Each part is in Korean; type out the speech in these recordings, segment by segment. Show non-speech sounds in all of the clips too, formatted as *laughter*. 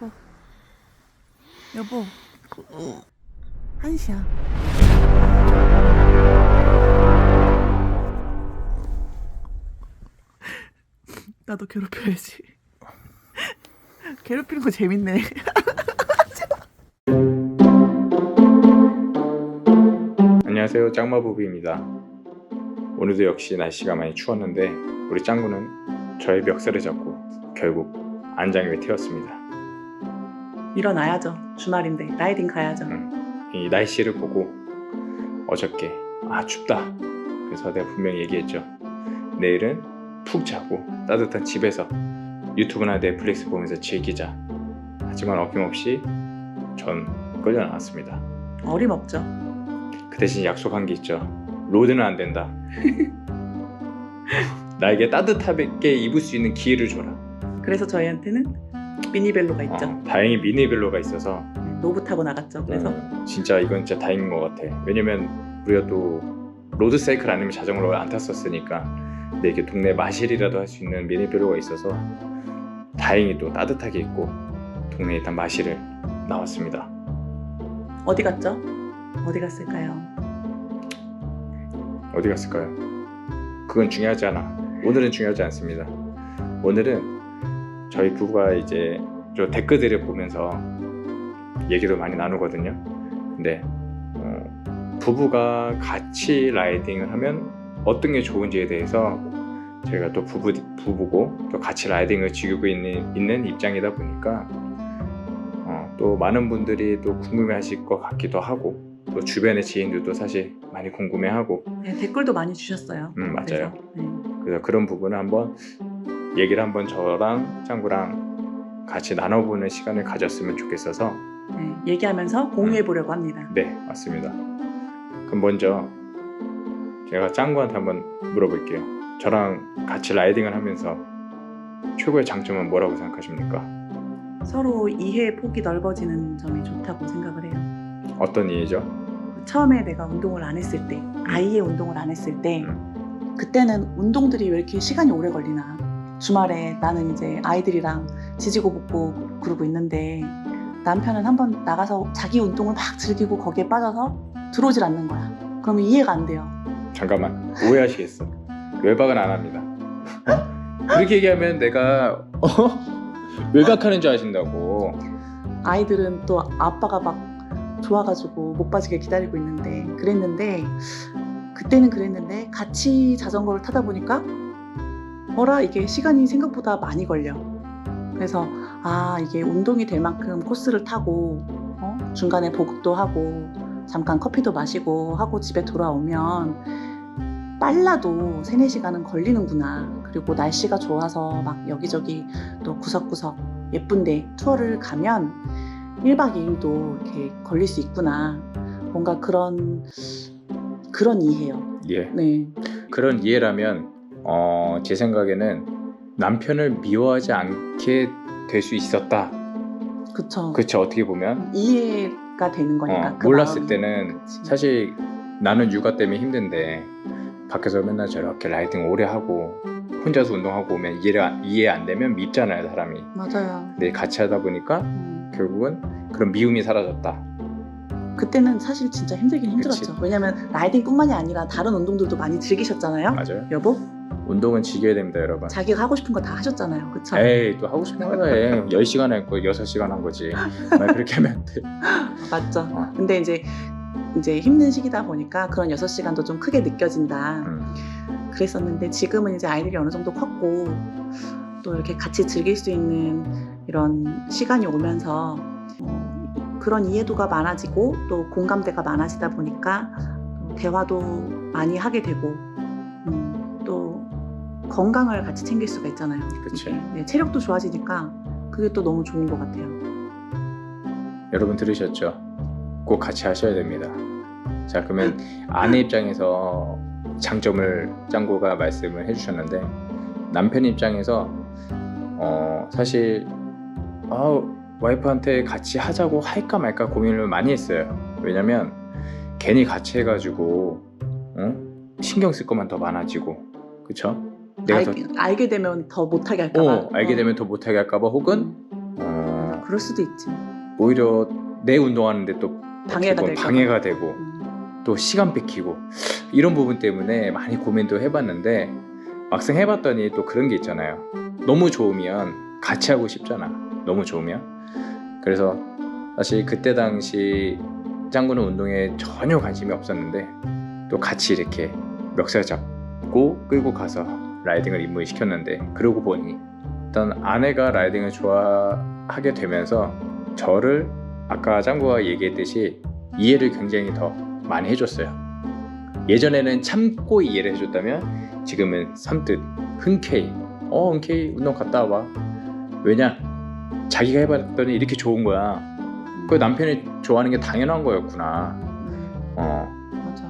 여보. 여보. 한시야. *laughs* 나도 괴롭혀야지. *laughs* 괴롭히는 거 재밌네. *laughs* 안녕하세요 짱마부부입니다 오늘도 역시 날씨가 많이 추웠는데 우리 짱구는 저의 멱살을 잡고 결국 안장에 태웠습니다 일어나야죠. 주말인데 라이딩 가야죠. 이 날씨를 보고 어저께 아 춥다 그래서 내가 분명히 얘기했죠 내일은 푹 자고 따뜻한 집에서 유튜브나 넷플릭스 보면서 즐기자 하지만 어김없이 전 끌려 나왔습니다 어림없죠. 그 대신 약속한 게 있죠. 로드는 안 된다. *laughs* 나에게 따뜻하게 입을 수 있는 기회를 줘라. 그래서 저희한테는 미니벨로가 있죠. 어, 다행히 미니벨로가 있어서 노브 타고 나갔죠. 그래서 어, 진짜 이건 진짜 다행인 것 같아. 왜냐면 우리가 또 로드 사이클 아니면 자전거를 안 탔었으니까 근데 이게 동네 마실이라도 할 수 있는 미니벨로가 있어서 다행히 또 따뜻하게 입고 동네에 일단 마실을 나왔습니다. 어디 갔죠? 어디 갔을까요? 어디 갔을까요? 그건 중요하지 않아. 오늘은 중요하지 않습니다. 오늘은 저희 부부가 이제 저 댓글들을 보면서 얘기도 많이 나누거든요. 근데 어, 부부가 같이 라이딩을 하면 어떤 게 좋은지에 대해서 저희가 또 부부 부부고 또 같이 라이딩을 즐기고 있는 있는 입장이다 보니까 어, 또 많은 분들이 또 궁금해 하실 것 같기도 하고 또 주변의 지인들도 사실 많이 궁금해 하고 네, 댓글도 많이 주셨어요. 음, 맞아요. 그래서, 네. 그래서 그런 부분을 한번 얘기를 한번 저랑 짱구랑 같이 나눠보는 시간을 가졌으면 좋겠어서 네, 얘기하면서 공유해 보려고 합니다. 네 맞습니다. 그럼 먼저 제가 짱구한테 한번 물어볼게요. 저랑 같이 라이딩을 하면서 최고의 장점은 뭐라고 생각하십니까? 서로 이해 폭이 넓어지는 점이 좋다고 생각을 해요. 어떤 이유죠? 처음에 내가 운동을 안 했을 때, 아이의 운동을 안 했을 때, 그때는 운동들이 왜 이렇게 시간이 오래 걸리나. 주말에 나는 이제 아이들이랑 지지고 볶고 그러고 있는데 남편은 한 번 나가서 자기 운동을 막 즐기고 거기에 빠져서 들어오질 않는 거야. 그러면 이해가 안 돼요. 잠깐만 오해하시겠어. 외박은 안 합니다. 어? *laughs* 그렇게 얘기하면 내가 어? 외박하는 줄 아신다고. 아이들은 또 아빠가 막 좋아가지고 못 빠지게 기다리고 있는데 그랬는데 그때는 그랬는데 같이 자전거를 타다 보니까 어라 이게 시간이 생각보다 많이 걸려 그래서 아 이게 운동이 될 만큼 코스를 타고 어? 중간에 보급도 하고 잠깐 커피도 마시고 하고 집에 돌아오면 빨라도 3, 4시간은 걸리는구나 그리고 날씨가 좋아서 막 여기저기 또 구석구석 예쁜데 투어를 가면 1박 2일도 이렇게 걸릴 수 있구나. 뭔가 그런 그런 이해요. 예. 네. 그런 이해라면 어, 제 생각에는 남편을 미워하지 않게 될 수 있었다. 그쵸. 그렇죠. 어떻게 보면 이해가 되는 거니까. 어, 그 몰랐을 마음이. 때는 그치. 사실 나는 육아 때문에 힘든데 밖에서 맨날 저렇게 라이딩 오래 하고 혼자서 운동하고 오면 이해 이해 안 되면 밉잖아요 사람이. 맞아요. 근데 같이 하다 보니까 음, 결국은 그런 미움이 사라졌다. 그때는 사실 진짜 힘들긴 힘들었죠. 왜냐면 라이딩뿐만이 아니라 다른 운동들도 많이 즐기셨잖아요. 맞아요. 여보, 운동은 즐겨야 됩니다 여러분. 자기가 하고 싶은 거 다 하셨잖아요. 그쵸? 에이 또 하고 싶은 거 해. 10시간 했고 6시간 한 거지. 왜 그렇게 하면 안 돼. *laughs* 맞죠. 어. 근데 이제 이제 힘든 시기다 보니까 그런 6시간도 좀 크게 느껴진다. 음. 그랬었는데 지금은 이제 아이들이 어느 정도 컸고 또 이렇게 같이 즐길 수 있는 이런 시간이 오면서 어, 그런 이해도가 많아지고 또 공감대가 많아지다 보니까 또 대화도 많이 하게 되고 건강을 같이 챙길 수가 있잖아요. 그치. 네, 체력도 좋아지니까 그게 또 너무 좋은 것 같아요. 여러분 들으셨죠? 꼭 같이 하셔야 됩니다. 자 그러면 아내 입장에서 장점을 짱구가 말씀을 해주셨는데 남편 입장에서 어 사실 아 와이프한테 같이 하자고 할까 말까 고민을 많이 했어요. 왜냐면 괜히 같이 해가지고 어? 신경 쓸 것만 더 많아지고 그쵸? 내가 알, 더 알게 되면 더 못하게 할까봐. 어, 알게 되면 더 못하게 할까봐 혹은 어, 그럴 수도 있지. 오히려 내 운동하는데 또 방해가 될까 봐. 방해가 되고 음. 또 시간 뺏기고 이런 부분 때문에 많이 고민도 해봤는데 막상 해봤더니 또 그런 게 있잖아요. 너무 좋으면 같이 하고 싶잖아. 너무 좋으면. 그래서 사실 그때 당시 짱구는 운동에 전혀 관심이 없었는데 또 같이 이렇게 멱살 잡고 끌고 가서 라이딩을 입문을 시켰는데 그러고 보니 일단 아내가 라이딩을 좋아하게 되면서 저를 아까 짱구가 얘기했듯이 이해를 굉장히 더 많이 해줬어요. 예전에는 참고 이해를 해줬다면 지금은 선뜻 흔쾌히 어 흔쾌히 운동 갔다 와봐. 왜냐 자기가 해봤더니 이렇게 좋은 거야. 그 남편이 좋아하는 게 당연한 거였구나. 음, 어, 맞아.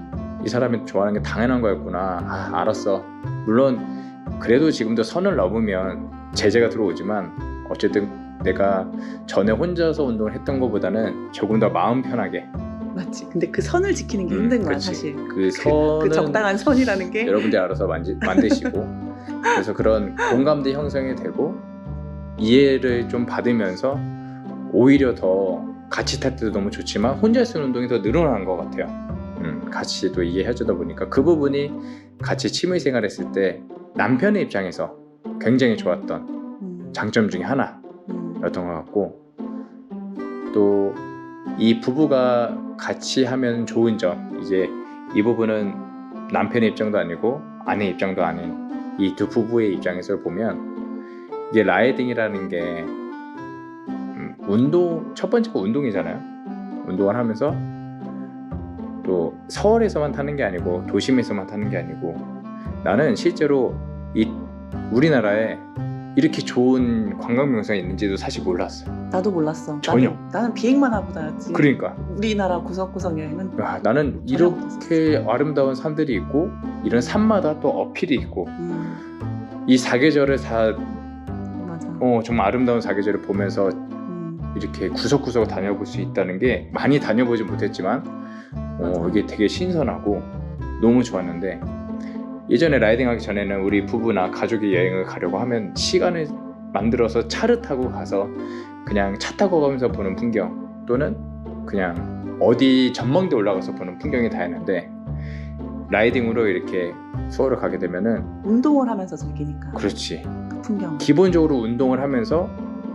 이 사람이 좋아하는 게 당연한 거였구나. 아, 알았어. 물론 그래도 지금도 선을 넘으면 제재가 들어오지만 어쨌든 내가 전에 혼자서 운동을 했던 것보다는 조금 더 마음 편하게 맞지. 근데 그 선을 지키는 게 음, 힘든 거야 그치. 사실. 그 그, 선은 그 적당한 선이라는 게. 여러분들이 알아서 만지, 만드시고 그래서 그런 공감대 형성이 되고 이해를 좀 받으면서 오히려 더 같이 탈 때도 너무 좋지만 혼자 쓰는 운동이 더 늘어난 것 같아요. 음, 같이 또 이해해주다 보니까 그 부분이 같이 취미 생활했을 때 남편의 입장에서 굉장히 좋았던 음, 장점 중에 하나였던 음, 것 같고 또 이 부부가 같이 하면 좋은 점 이제 이 부분은 남편의 입장도 아니고 아내 입장도 아닌 이 두 부부의 입장에서 보면 이제 라이딩이라는 게 음, 운동 첫 번째가 운동이잖아요. 운동을 하면서 또 서울에서만 타는 게 아니고 도심에서만 타는 게 아니고 나는 실제로 이 우리나라에 이렇게 좋은 관광 명소가 있는지도 사실 몰랐어요. 나도 몰랐어. 전혀. 나는, 나는 비행만 하고 다녔지. 그러니까 우리나라 구석구석 여행은 야, 나는 이렇게 아름다운 산들이 있고 이런 산마다 또 어필이 있고 음, 이 사계절을 다 맞아. 어, 정말 아름다운 사계절을 보면서 음, 이렇게 구석구석 다녀볼 수 있다는 게 많이 다녀보지 못했지만 어. 이게 되게 신선하고 너무 좋았는데 예전에 라이딩하기 전에는 우리 부부나 가족이 여행을 가려고 하면 시간을 만들어서 차를 타고 가서 그냥 차 타고 가면서 보는 풍경 또는 그냥 어디 전망대 올라가서 보는 풍경이 다였는데 라이딩으로 이렇게 수어를 가게 되면은 운동을 하면서 즐기니까 그렇지 그 풍경. 기본적으로 운동을 하면서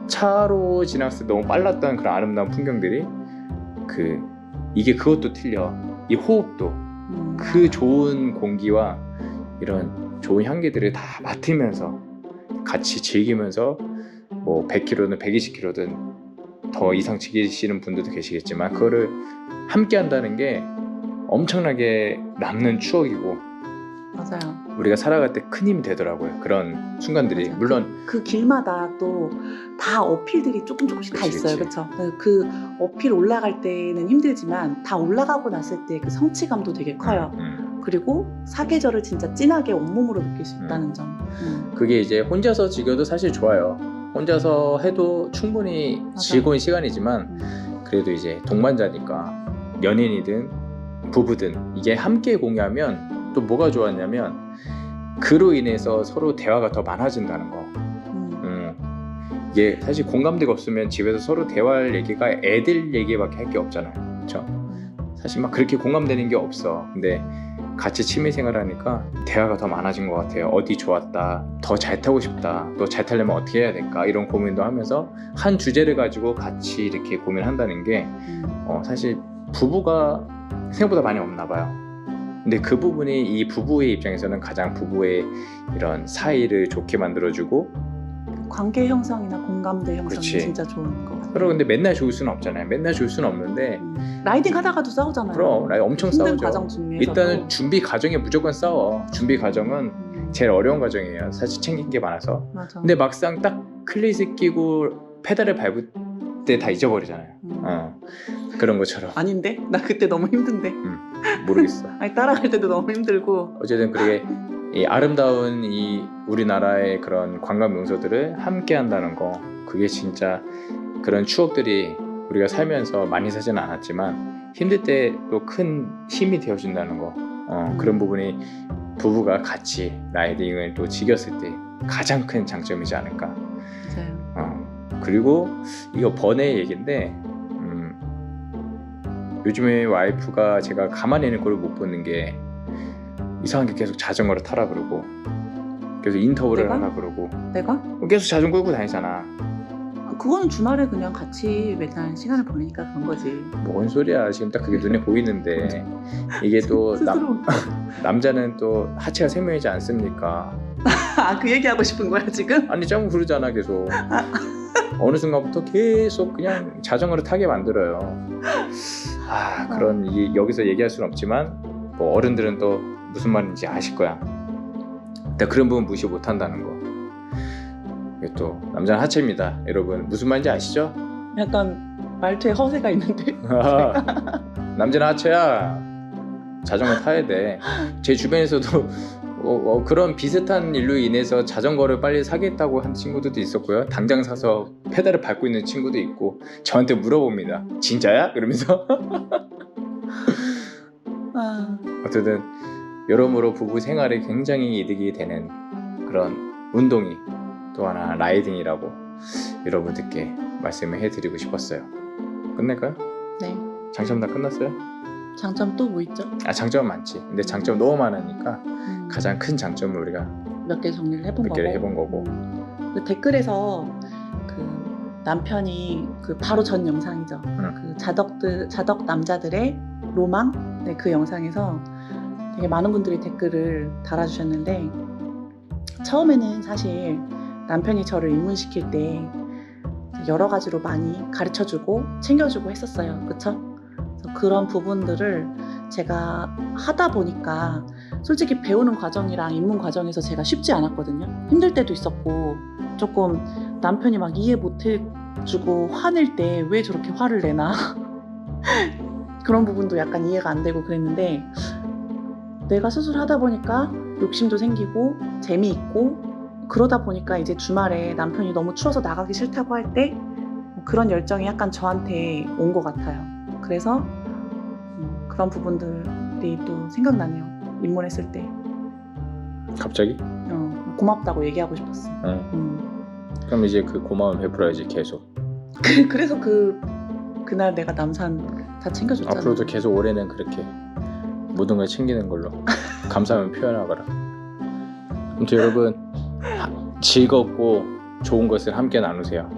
차로 지났을 때 너무 빨랐던 그런 아름다운 풍경들이 그 이게 그것도 틀려 이 호흡도 음, 그. 좋은 공기와 이런 좋은 향기들을 다 맡으면서 같이 즐기면서 뭐 100km든 120km든 더 이상 즐기시는 분들도 계시겠지만 그거를 함께 한다는 게 엄청나게 남는 추억이고 맞아요. 우리가 살아갈 때 큰 힘이 되더라고요. 그런 순간들이 맞아. 물론 그 길마다 또 다 어필들이 조금 조금씩 다 그치, 있어요, 그치. 그렇죠? 그 어필 올라갈 때는 힘들지만 다 올라가고 났을 때 그 성취감도 되게 커요. 음, 그리고 사계절을 진짜 진하게 온몸으로 느낄 수 있다는 점. 음. 그게 이제 혼자서 즐겨도 사실 좋아요. 혼자서 해도 충분히 맞아. 즐거운 시간이지만 음. 그래도 이제 동반자니까 연인이든 부부든 이게 함께 공유하면 또 뭐가 좋았냐면 그로 인해서 서로 대화가 더 많아진다는 거. 음. 음. 이게 사실 공감대가 없으면 집에서 서로 대화할 얘기가 애들 얘기밖에 할 게 없잖아요. 그렇죠? 사실 막 그렇게 공감되는 게 없어. 근데 같이 취미 생활 하니까 대화가 더 많아진 것 같아요. 어디 좋았다, 더 잘 타고 싶다, 또 잘 타려면 어떻게 해야 될까 이런 고민도 하면서 한 주제를 가지고 같이 이렇게 고민한다는 게 음. 어, 사실 부부가 생각보다 많이 없나 봐요. 근데 그 부분이 이 부부의 입장에서는 가장 부부의 이런 사이를 좋게 만들어주고 관계 형성이나 공감대 형성이 그치. 진짜 좋은 것 같아요. 서로 근데 맨날 좋을 수는 없잖아요. 맨날 좋을 수는 없는데 음. 라이딩 하다가도 싸우잖아요. 그럼 라이 엄청 힘든 싸우죠. 과정 중에서 일단은 준비 과정에 무조건 싸워. 준비 과정은 음. 제일 어려운 과정이에요. 사실 챙긴 게 많아서. 맞아. 근데 막상 딱 클릿을 끼고 페달을 밟을 때 다 잊어버리잖아요. 음. 어. 그런 것처럼 아닌데? 나 그때 너무 힘든데. 모르겠어. *laughs* 아니 따라갈 때도 너무 힘들고. 어쨌든 그게 이 아름다운 이 우리나라의 그런 관광 명소들을 함께 한다는 거 그게 진짜 그런 추억들이 우리가 살면서 많이 사지는 않았지만 힘들 때 또 큰 힘이 되어준다는 거 어, 음. 그런 부분이 부부가 같이 라이딩을 또 즐겼을 때 가장 큰 장점이지 않을까 맞아요. 어, 그리고 이거 번외 얘기인데 음, 요즘에 와이프가 제가 가만히 있는 걸 못 보는 게 이상하게 계속 자전거를 타라 그러고 계속 인터뷰를 내가? 하라 그러고 내가? 계속 자전거 끌고 다니잖아 아, 그거는 주말에 그냥 같이 맨날 시간을 보내니까 그런 거지. 뭔 소리야 지금 딱 그게 눈에 *laughs* 보이는데 이게 또 *laughs* 남. *laughs* 남자는 또 하체가 생명이지 않습니까 아, 그 얘기하고 싶은 거야, 지금? 아니 짱 그러잖아 계속 어느 순간부터 계속 그냥 자전거를 타게 만들어요 아 그런 이, 여기서 얘기할 수는 없지만 뭐 어른들은 또 무슨 말인지 아실 거야 근데 그런 부분 무시 못 한다는 거 이게 또 남자는 하체입니다 여러분 무슨 말인지 아시죠? 약간 말투에 허세가 있는데. *laughs* 남자는 하체야 자전거 타야 돼 제 주변에서도 *laughs* 어, 어, 그런 비슷한 일로 인해서 자전거를 빨리 사겠다고 한 친구들도 있었고요. 당장 사서 페달을 밟고 있는 친구도 있고 저한테 물어봅니다. 진짜야? 그러면서 *laughs* 아, 어쨌든 여러모로 부부 생활에 굉장히 이득이 되는 그런 운동이 또 하나 라이딩이라고 여러분들께 말씀을 해드리고 싶었어요. 끝낼까요? 네. 장점 다 끝났어요? 장점 또 뭐 있죠? 아 장점은 많지. 근데 장점 너무 많으니까 음, 가장 큰 장점을 우리가 몇 개 정리를 해본 몇 거고. 개를 해본 거고. 음, 그 댓글에서 그 남편이 그 바로 전 영상이죠. 그 자덕들 자덕 남자들의 로망 네, 그 영상에서 되게 많은 분들이 댓글을 달아주셨는데 처음에는 사실 남편이 저를 입문시킬 때 여러 가지로 많이 가르쳐주고 챙겨주고 했었어요. 그쵸? 그런 부분들을 제가 하다 보니까 솔직히 배우는 과정이랑 입문 과정에서 제가 쉽지 않았거든요. 힘들 때도 있었고 조금 남편이 막 이해 못 해주고 화낼 때 왜 저렇게 화를 내나 *laughs* 그런 부분도 약간 이해가 안 되고 그랬는데 내가 스스로 하다 보니까 욕심도 생기고 재미있고 그러다 보니까 이제 주말에 남편이 너무 추워서 나가기 싫다고 할 때 그런 열정이 약간 저한테 온 것 같아요. 그래서 음, 그런 부분들이 또 생각나네요. 입문했을 때 갑자기? 어, 고맙다고 얘기하고 싶었어. 응. 음. 그럼 이제 그 고마움 베풀어야지 계속. 그- *laughs* 그래서 그 그날 내가 남산 다 챙겨줬잖아. 앞으로도 계속 올해는 그렇게 모든 걸 챙기는 걸로 감사함을 표현하거라. 아무튼 여러분 하- 즐겁고 좋은 것을 함께 나누세요.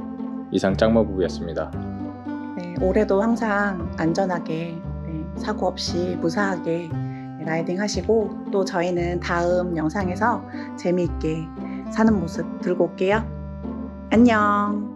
이상 짱마 부부였습니다. 네, 올해도 항상 안전하게 네, 사고 없이 무사하게 네, 라이딩 하시고 또 저희는 다음 영상에서 재미있게 사는 모습 들고 올게요. 안녕.